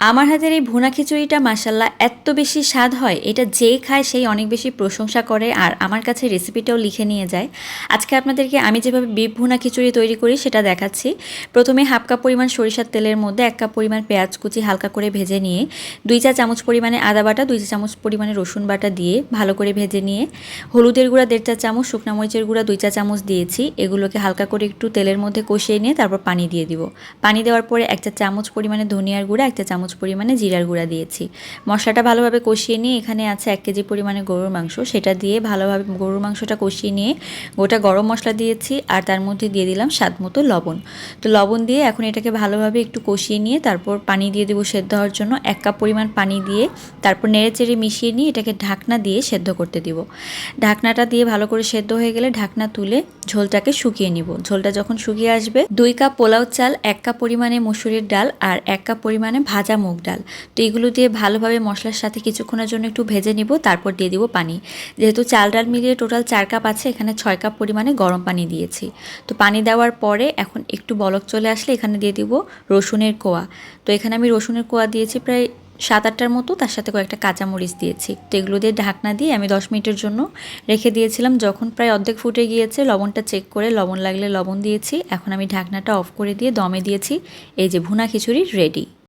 আমার হাতের এই ভুনা খিচুড়িটা মাসাল্লাহ এত বেশি স্বাদ হয়, এটা যে খায় সেই অনেক বেশি প্রশংসা করে আর আমার কাছে রেসিপিটাও লিখে নিয়ে যায়। আজকে আপনাদেরকে আমি যেভাবে বিফ ভুনা খিচুড়ি তৈরি করি সেটা দেখাচ্ছি। প্রথমে হাফ কাপ পরিমাণ সরিষার তেলের মধ্যে এক কাপ পরিমাণ পেঁয়াজ কুচি হালকা করে ভেজে নিয়ে, দুই চা চামচ পরিমাণে আদা বাটা, দুই চা চামচ পরিমাণে রসুন বাটা দিয়ে ভালো করে ভেজে নিয়ে, হলুদের গুঁড়া দেড় চা চামচ, শুকনো মরিচের গুঁড়া দুই চা চামচ দিয়েছি, এগুলোকে হালকা করে একটু তেলের মধ্যে কষিয়ে নিয়ে তারপর পানি দিয়ে দিব। পানি দেওয়ার পরে এক চা চামচ পরিমাণে ধনিয়ার গুঁড়া, এক চা চামচ পরিমাণে জিরার গুঁড়া দিয়েছি। মশলাটা ভালোভাবে কষিয়ে নিয়ে এখানে আছে এক কেজি পরিমাণে গরুর মাংস। সেটা দিয়ে ভালোভাবে গরুর মাংসটা কষিয়ে নিয়ে গোটা গরম মশলা দিয়েছি আর তার মধ্যে দিয়ে দিলাম স্বাদ মতো লবণ। তো লবণ দিয়ে এখন এটাকে ভালোভাবে একটু কষিয়ে নিয়ে তারপর পানি দিয়ে দেবো সেদ্ধ হওয়ার জন্য। এক কাপ পরিমাণ পানি দিয়ে তারপর নেড়ে চেড়ে মিশিয়ে নিয়ে এটাকে ঢাকনা দিয়ে সেদ্ধ করতে দিব। ঢাকনাটা দিয়ে ভালো করে সেদ্ধ হয়ে গেলে ঢাকনা তুলে ঝোলটাকে শুকিয়ে নিব। ঝোলটা যখন শুকিয়ে আসবে, দুই কাপ পোলাও চাল, এক কাপ পরিমাণে মুসুরির ডাল আর এক কাপ পরিমাণে ভাজা মুগ ডাল। তো এগুলো দিয়ে ভালোভাবে মশলার সাথে কিছুক্ষণের জন্য একটু ভেজে নিব, তারপর দিয়ে দিব পানি। যেহেতু চাল ডাল মিলিয়ে টোটাল চার কাপ আছে, এখানে ছয় কাপ পরিমাণে গরম পানি দিয়েছি। তো পানি দেওয়ার পরে এখন একটু বলক চলে আসলে এখানে দিয়ে দিব রসুনের কোয়া। তো এখানে আমি রসুনের কোয়া দিয়েছি প্রায় সাত আটটার মতো, তার সাথে কয়েকটা কাঁচামরিচ দিয়েছি। তো এগুলো দিয়ে ঢাকনা দিয়ে আমি দশ মিনিটের জন্য রেখে দিয়েছিলাম। যখন প্রায় অর্ধেক ফুটে গিয়েছে, লবণটা চেক করে লবণ লাগলে লবণ দিয়েছি। এখন আমি ঢাকনাটা অফ করে দিয়ে দমে দিয়েছি। এই যে ভুনা খিচুড়ি রেডি